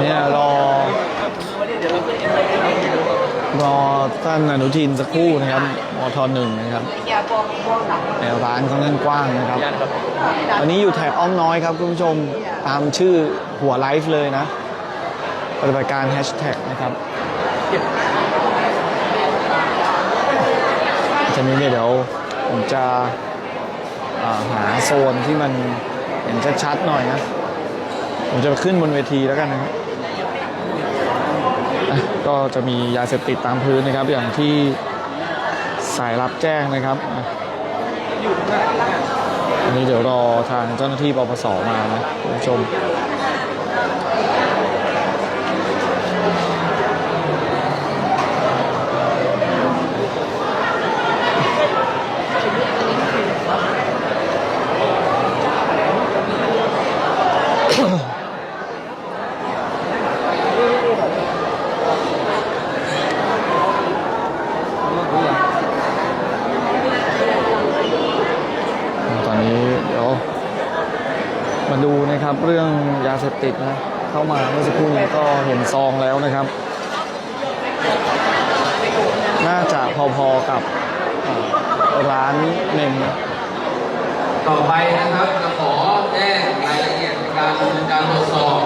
เนี่ยรอ รอท่านอนุทินสักครู่นะครับมทหนึ่งนะครับแนวร้านเขาเล่นกว้างนะครับวันนี้อยู่แถบอ้อมน้อยครับคุณผู้ชมตามชื่อหัวไลฟ์เลยนะ ปฏิบัติการแฮชแท็กนะครับทีนี้เนี่ยเดี๋ยวผมจะาหาโซนที่มันเห็นชัดๆหน่อยนะ ผมจะขึ้นบนเวทีแล้วกันนะครับ ก็จะมียาเสพติดตามพื้นนะครับ อย่างที่สายรับแจ้งนะครับอันนี้เดี๋ยวรอทางเจ้าหน้าที่ปปสมานะคุณผู้ชมตอนนี้เดี๋ยวมา ดูนะครับเรื่องยาเสพติดนะเข้ามาเมื่อสักครู่นี้ก็เห็นซองแล้วนะครับ น่าจะพอๆกับร้านเมมต่อไปนะครับจะขอแจ้งรายละเอียดการดำเนินการตรวจสอบนะครับ